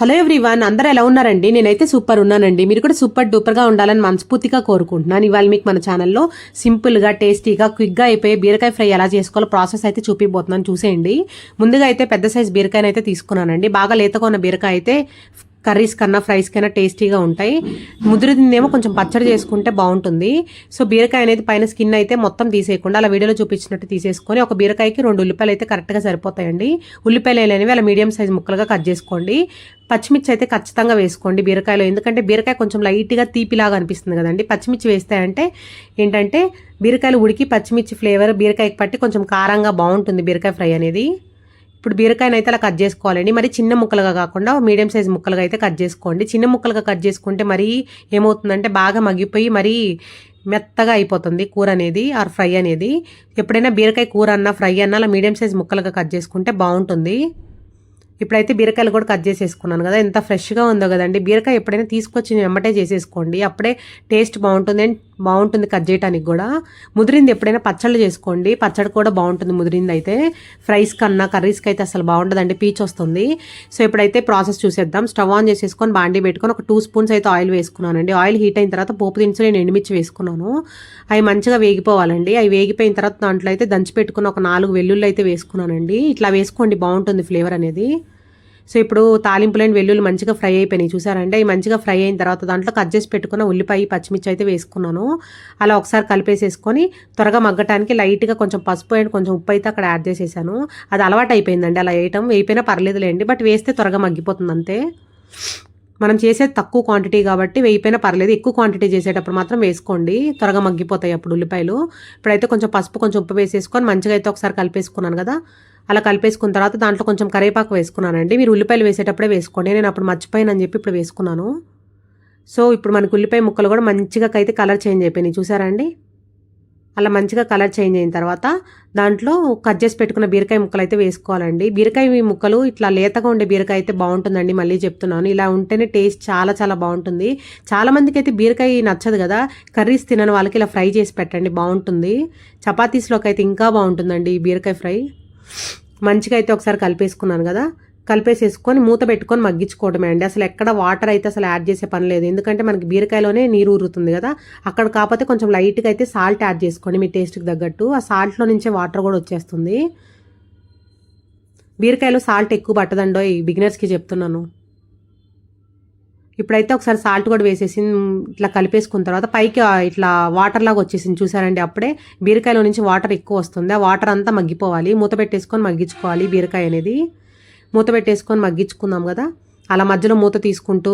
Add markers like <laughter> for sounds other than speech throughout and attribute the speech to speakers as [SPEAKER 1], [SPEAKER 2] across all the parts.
[SPEAKER 1] Hello everyone అందరూ ఎలా ఉన్నారండి? నేనైతే సూపర్ ఉన్నానండి. మీరు కూడా సూపర్ డూపర్గా ఉండాలని మనస్ఫూర్తిగా కోరుకుంటున్నాను. ఇవాళ మీకు మన ఛానల్లో సింపుల్గా టేస్టీగా క్విక్గా అయిపోయి బీరకాయ ఫ్రై ఎలా చేసుకోవాలో ప్రాసెస్ అయితే చూపిపోతున్నాను చూసేయండి. ముందుగా అయితే పెద్ద సైజ్ బీరకాయనైతే తీసుకున్నానండి. బాగా లేతగా ఉన్న బీరకాయ అయితే కర్రీస్ కన్నా ఫ్రైస్ కన్నా టేస్టీగా ఉంటాయి. ముదిరిదిందేమో కొంచెం పచ్చడి చేసుకుంటే బాగుంటుంది. సో బీరకాయ అనేది పైన స్కిన్ అయితే మొత్తం తీసేయకుండా అలా వీడియోలో చూపించినట్టు తీసేసుకొని ఒక బీరకాయకి రెండు ఉల్లిపాయలు అయితే కరెక్ట్గా సరిపోతాయండి. ఉల్లిపాయలు అనేవి అలా మీడియం సైజ్ ముక్కలుగా కట్ చేసుకోండి. పచ్చిమిర్చి అయితే ఖచ్చితంగా వేసుకోండి బీరకాయలో. ఎందుకంటే బీరకాయ కొంచెం లైట్గా తీపిలాగా అనిపిస్తుంది కదండి. పచ్చిమిర్చి వేస్తాయంటే ఏంటంటే బీరకాయలు ఉడికి పచ్చిమిర్చి ఫ్లేవర్ బీరకాయకి పట్టి కొంచెం కారంగా బాగుంటుంది బీరకాయ ఫ్రై అనేది. ఇప్పుడు బీరకాయని అయితే అలా కట్ చేసుకోవాలండి. మరి చిన్న ముక్కలుగా కాకుండా మీడియం సైజ్ ముక్కలుగా అయితే కట్ చేసుకోండి. చిన్న ముక్కలుగా కట్ చేసుకుంటే మరీ ఏమవుతుందంటే బాగా మగ్గిపోయి మరీ మెత్తగా అయిపోతుంది కూర అనేది ఆర్ ఫ్రై అనేది. ఎప్పుడైనా బీరకాయ కూర అన్నా ఫ్రై అన్నా అలా మీడియం సైజ్ ముక్కలుగా కట్ చేసుకుంటే బాగుంటుంది. ఇప్పుడైతే బీరకాయలు కూడా కట్ చేసేసుకున్నాను కదా ఎంత ఫ్రెష్గా ఉందో కదండి. బీరకాయ ఎప్పుడైనా తీసుకొచ్చి వెంబటే చేసేసుకోండి. అప్పుడే టేస్ట్ బాగుంటుంది బాగుంటుంది కట్ చేయడానికి కూడా. ముదిరింది ఎప్పుడైనా పచ్చళ్ళు చేసుకోండి. పచ్చడి కూడా బాగుంటుంది ముదిరింది అయితే. ఫ్రైస్ కన్నా కర్రీస్కి అయితే అసలు బాగుంటుందండి పీచ్ వస్తుంది. సో ఇప్పుడైతే ప్రాసెస్ చూసేద్దాం. స్టవ్ ఆన్ చేసేసుకొని బాండీ పెట్టుకొని ఒక టూ స్పూన్స్ అయితే ఆయిల్ వేసుకున్నానండి. ఆయిల్ హీట్ అయిన తర్వాత పోపు దినుసులు నేను ఎండుమిర్చి వేసుకున్నాను. అవి మంచిగా వేగిపోవాలండి. అవి వేగిపోయిన తర్వాత దాంట్లో అయితే దంచి పెట్టుకుని ఒక నాలుగు వెల్లుల్లి అయితే వేసుకున్నానండి. ఇట్లా వేసుకోండి. బాగుంటుంది ఫ్లేవర్ అనేది. సో ఇప్పుడు తాలింపులైన వెల్లుల్లి మంచిగా ఫ్రై అయిపోయినాయి. చూసారంటే అవి మంచిగా ఫ్రై అయిన తర్వాత దాంట్లో కట్ చేసి పెట్టుకున్న ఉల్లిపాయ పచ్చిమిర్చి అయితే వేసుకున్నాను. అలా ఒకసారి కలిపేసేసుకొని త్వరగా మగ్గటానికి లైట్గా కొంచెం పసుపు అండ్ కొంచెం ఉప్పు అయితే అక్కడ యాడ్ చేసేసాను. అది అలవాటు అయిపోయిందండి. అలా వేయటం. వేయిపోయినా పర్లేదులేండి. బట్ వేస్తే త్వరగా మగ్గిపోతుంది అంతే. మనం చేసేది తక్కువ క్వాంటిటీ కాబట్టి వేయిపోయినా పర్లేదు. ఎక్కువ క్వాంటిటీ చేసేటప్పుడు మాత్రం వేసుకోండి. త్వరగా మగ్గిపోతాయి అప్పుడు ఉల్లిపాయలు. ఇప్పుడైతే కొంచెం పసుపు కొంచెం ఉప్పు వేసేసుకొని మంచిగా అయితే ఒకసారి కలిపేసుకున్నాను కదా. అలా కలిపేసుకున్న తర్వాత దాంట్లో కొంచెం కరేపాకు వేసుకున్నానండి. మీరు ఉల్లిపాయలు వేసేటప్పుడే వేసుకోండి. నేను అప్పుడు మర్చిపోయానని చెప్పి ఇప్పుడు వేసుకున్నాను. సో ఇప్పుడు మనకు ఉల్లిపాయ ముక్కలు కూడా మంచిగా అయితే కలర్ చేంజ్ అయిపోయినాయి. చూసారా అండి? అలా మంచిగా కలర్ చేంజ్ అయిన తర్వాత దాంట్లో కట్ చేసి పెట్టుకున్న బీరకాయ ముక్కలు అయితే వేసుకోవాలండి. బీరకాయ ముక్కలు ఇట్లా లేతగా ఉండే బీరకాయ అయితే బాగుంటుందండి మళ్ళీ చెప్తున్నాను. ఇలా ఉంటేనే టేస్ట్ చాలా చాలా బాగుంటుంది. చాలా మందికి అయితే బీరకాయ నచ్చదు కదా కర్రీస్ తినని వాళ్ళకి ఇలా ఫ్రై చేసి పెట్టండి బాగుంటుంది. చపాతీస్లోకి అయితే ఇంకా బాగుంటుందండి బీరకాయ ఫ్రై. మంచిగా అయితే ఒకసారి కలిపేసుకున్నాను కదా కలిపేసేసుకొని మూత పెట్టుకొని మగ్గించుకోవడమే అండి. అసలు ఎక్కడ వాటర్ అయితే అసలు యాడ్ చేసే పని లేదు. ఎందుకంటే మనకి బీరకాయలోనే నీరు ఊరుతుంది కదా. అక్కడ కాకపోతే కొంచెం లైట్గా అయితే సాల్ట్ యాడ్ చేసుకోండి మీ టేస్ట్కి తగ్గట్టు. ఆ సాల్ట్లో నుంచే వాటర్ కూడా వచ్చేస్తుంది. బీరకాయలో సాల్ట్ ఎక్కువ పట్టదండో ఈ బిగినర్స్కి చెప్తున్నాను. ఇప్పుడైతే ఒకసారి సాల్ట్ కూడా వేసేసి ఇట్లా కలిపేసుకున్న తర్వాత పైకి ఇట్లా వాటర్ లాగా వచ్చేసింది చూసారండి అప్పుడే. బీరకాయలో నుంచి వాటర్ ఎక్కువ వస్తుంది. ఆ వాటర్ అంతా మగ్గిపోవాలి. మూత పెట్టేసుకొని మగ్గించుకోవాలి బీరకాయ అనేది. మూత పెట్టేసుకొని మగ్గించుకుందాం కదా. అలా మధ్యలో మూత తీసుకుంటూ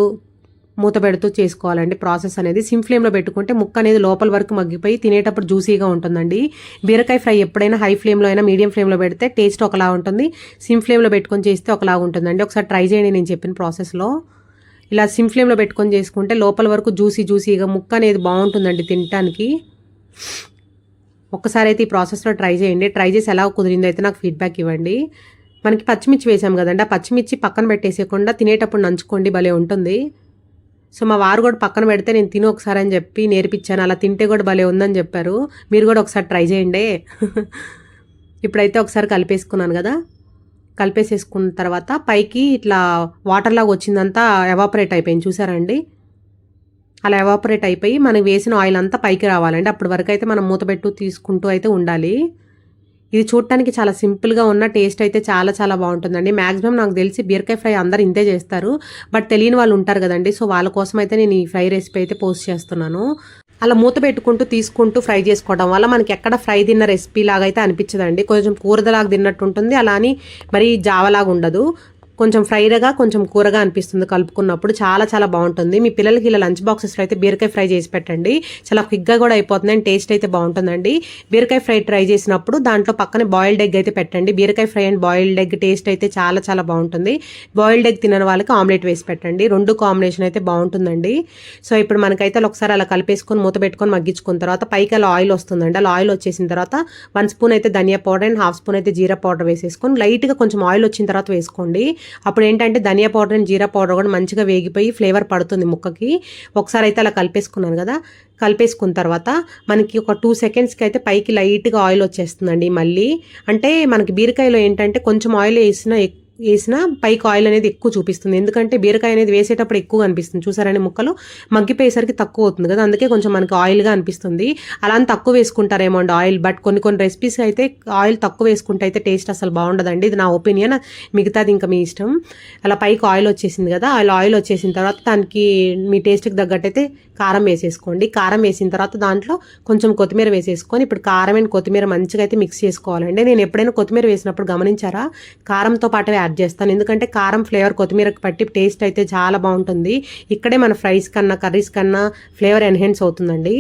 [SPEAKER 1] మూత పెడుతూ చేసుకోవాలండి. ప్రాసెస్ అనేది సిమ్ ఫ్లేమ్లో పెట్టుకుంటే ముక్క అనేది లోపల వరకు మగ్గిపోయి తినేటప్పుడు జ్యూసీగా ఉంటుందండి. బీరకాయ ఫ్రై ఎప్పుడైనా హై ఫ్లేమ్లో అయినా మీడియం ఫ్లేమ్లో పెడితే టేస్ట్ ఒకలా ఉంటుంది. సిమ్ ఫ్లేమ్లో పెట్టుకొని చేస్తే ఒకలా ఉంటుందండి. ఒకసారి ట్రై చేయండి నేను చెప్పిన ప్రాసెస్లో ఇలా సిమ్ ఫ్లేమ్లో పెట్టుకొని చేసుకుంటే లోపల వరకు జ్యూసీ జ్యూసీగా ముక్క అనేది బాగుంటుందండి తినటానికి. ఒక్కసారి అయితే ఈ ప్రాసెస్లో ట్రై చేయండి. ట్రై చేసి ఎలా కుదిరిందో అయితే నాకు ఫీడ్బ్యాక్ ఇవ్వండి. మనకి పచ్చిమిర్చి వేసాం కదండి. ఆ పచ్చిమిర్చి పక్కన పెట్టేసేయకుండా తినేటప్పుడు నంచుకోండి భలే ఉంటుంది. సో మా వారు కూడా పక్కన పెడితే నేను తిని ఒకసారి అని చెప్పి నేర్పించాను. అలా తింటే కూడా భలే ఉందని చెప్పారు. మీరు కూడా ఒకసారి ట్రై చేయండి. <laughs> ఇప్పుడైతే ఒకసారి కలిపేసుకున్నాను కదా. కలిపేసేసుకున్న తర్వాత పైకి ఇట్లా వాటర్ లాగా వచ్చిందంతా ఎవాపరేట్ అయిపోయింది. చూసారండి అలా ఎవాపరేట్ అయిపోయి మనం వేసిన ఆయిల్ అంతా పైకి రావాలండి. అప్పటి వరకు అయితే మనం మూత పెట్టు తీసుకుంటూ అయితే ఉండాలి. ఇది చూడటానికి చాలా సింపుల్గా ఉన్న టేస్ట్ అయితే చాలా చాలా బాగుంటుందండి. మ్యాక్సిమం నాకు తెలిసి బీరకాయ ఫ్రై అందరు ఇంతే చేస్తారు. బట్ తెలియని వాళ్ళు ఉంటారు కదండి. సో వాళ్ళ కోసం అయితే నేను ఈ ఫ్రై రెసిపీ అయితే పోస్ట్ చేస్తున్నాను. అలా మూత పెట్టుకుంటూ తీసుకుంటూ ఫ్రై చేసుకోవడం వల్ల మనకి ఎక్కడ ఫ్రై తిన్న రెసిపీ లాగా అయితే అనిపించదండి. కొంచెం కూరదలాగా తిన్నట్టు ఉంటుంది. అలా అని మరీ జావలాగా ఉండదు. కొంచెం ఫ్రైడ్గా కొంచెం కూరగా అనిపిస్తుంది కలుపుకున్నప్పుడు. చాలా చాలా బాగుంటుంది. మీ పిల్లలకి ఇలా లంచ్ బాక్సెస్లో అయితే బీరకాయ ఫ్రై చేసి పెట్టండి. చాలా క్విక్గా కూడా అయిపోతుంది అండ్ టేస్ట్ అయితే బాగుంటుందండి. బీరకాయ ఫ్రై ట్రై చేసినప్పుడు దాంట్లో పక్కనే బాయిల్డ్ ఎగ్ అయితే పెట్టండి. బీరకాయ fry and boiled egg taste అయితే చాలా చాలా బాగుంటుంది. బాయిల్డ్ ఎగ్ తినని వాళ్ళకి ఆమ్లెట్ వేసి పెట్టండి. రెండు కాంబినేషన్ అయితే బాగుంటుందండి. సో ఇప్పుడు మనకైతే ఒకసారి అలా కలిపేసుకొని మూత పెట్టుకొని మగ్గించుకున్న తర్వాత పైకి అలా ఆయిల్ వస్తుందండి. అలా ఆయిల్ వచ్చేసిన తర్వాత వన్ స్పూన్ అయితే ధనియా పౌడర్ అండ్ హాఫ్ స్పూన్ అయితే జీరా పౌడర్ వేసేసుకొని లైట్గా కొంచెం ఆయిల్ వచ్చిన తర్వాత వేసుకోండి. అప్పుడు ఏంటంటే ధనియా పౌడర్ అండ్ జీరా పౌడర్ కూడా మంచిగా వేగిపోయి ఫ్లేవర్ పడుతుంది ముక్కకి. ఒకసారి అయితే అలా కలిపేసుకున్నాను కదా. కలిపేసుకున్న తర్వాత మనకి ఒక టూ సెకండ్స్కి అయితే పైకి లైట్గా ఆయిల్ వచ్చేస్తుందండి మళ్ళీ. అంటే మనకి బీరకాయలో ఏంటంటే కొంచెం ఆయిల్ వేసినా వేసినా పైకి ఆయిల్ అనేది ఎక్కువ చూపిస్తుంది. ఎందుకంటే బీరకాయ అనేది వేసేటప్పుడు ఎక్కువ అనిపిస్తుంది. చూసారని ముక్కలు? మగ్గిపోయేసరికి తక్కువ అవుతుంది కదా. అందుకే కొంచెం మనకి ఆయిల్గా అనిపిస్తుంది. అలా అని తక్కువ వేసుకుంటారేమో అండి ఆయిల్. బట్ కొన్ని కొన్ని రెసిపీస్ అయితే ఆయిల్ తక్కువ వేసుకుంటే అయితే టేస్ట్ అసలు బాగుండదండి. ఇది నా ఒపీనియన్. మిగతాది ఇంకా మీ ఇష్టం. అలా పైకి ఆయిల్ వచ్చేసింది కదా. ఆయిల్ ఆయిల్ వచ్చేసిన తర్వాత దానికి మీ టేస్ట్కి తగ్గట్టు అయితే కారం వేసేసుకోండి. కారం వేసిన తర్వాత దాంట్లో కొంచెం కొత్తిమీర వేసేసుకొని ఇప్పుడు కారం అండ్ కొత్తిమీర మంచిగా అయితే మిక్స్ చేసుకోవాలండి. నేను ఎప్పుడైనా కొత్తిమీర వేసినప్పుడు గమనించారా? కారంతో పాటు యాడ్ చేస్తాను. ఎందుకంటే కారం ఫ్లేవర్ కొత్తిమీర పట్టి టేస్ట్ అయితే చాలా బాగుంటుంది. ఇక్కడే మన ఫ్రైస్ కన్నా కర్రీస్ కన్నా ఫ్లేవర్ ఎన్హెన్స్ అవుతుందండి.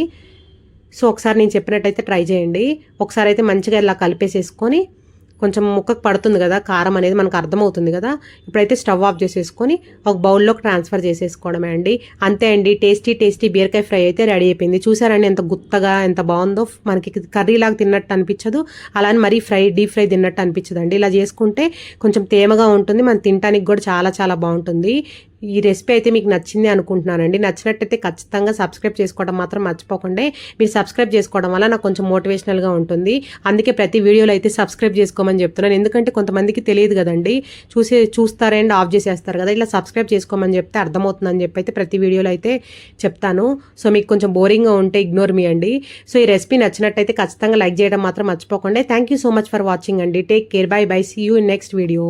[SPEAKER 1] సో ఒకసారి నేను చెప్పినట్టయితే ట్రై చేయండి. ఒకసారి అయితే మంచిగా ఇలా కలిపేసేసుకొని కొంచెం ముక్కకు పడుతుంది కదా కారం అనేది మనకు అర్థమవుతుంది కదా. ఇప్పుడైతే స్టవ్ ఆఫ్ చేసేసుకొని ఒక బౌల్లోకి ట్రాన్స్ఫర్ చేసేసుకోవడమే అండి. అంతే అండి టేస్టీ టేస్టీ బీరకాయ ఫ్రై అయితే రెడీ అయిపోయింది. చూసారండి ఎంత గుత్తగా ఎంత బాగుందో. మనకి కర్రీ లాగా తిన్నట్టు అనిపించదు. అలానే మరీ ఫ్రై డీప్ ఫ్రై తిన్నట్టు అనిపించదండి. ఇలా చేసుకుంటే కొంచెం తేమగా ఉంటుంది. మనం తినడానికి కూడా చాలా చాలా బాగుంటుంది. ఈ రెసిపీ అయితే మీకు నచ్చింది అనుకుంటున్నానండి. నచ్చినట్టయితే ఖచ్చితంగా సబ్స్క్రైబ్ చేసుకోవడం మాత్రం మర్చిపోకండి. మీరు సబ్స్క్రైబ్ చేసుకోవడం వల్ల నాకు కొంచెం మోటివేషనల్గా ఉంటుంది. అందుకే ప్రతి వీడియోలో అయితే సబ్స్క్రైబ్ చేసుకోమని చెప్తున్నాను. ఎందుకంటే కొంతమందికి తెలియదు కదండి. చూసే చూస్తారండి ఆఫ్ చేసేస్తారు కదా. ఇలా సబ్స్క్రైబ్ చేసుకోమని చెప్తే అర్థమవుతుందని చెప్పి అయితే ప్రతి వీడియోలో అయితే చెప్తాను. సో మీకు కొంచెం బోరింగ్గా ఉంటే ఇగ్నోర్ మీ అండి. సో ఈ రెసిపీ నచ్చినట్టయితే ఖచ్చితంగా లైక్ చేయడం మాత్రం మర్చిపోకండి. Thank you so much for watching అండి. Take care. Bye bye. See you in next video.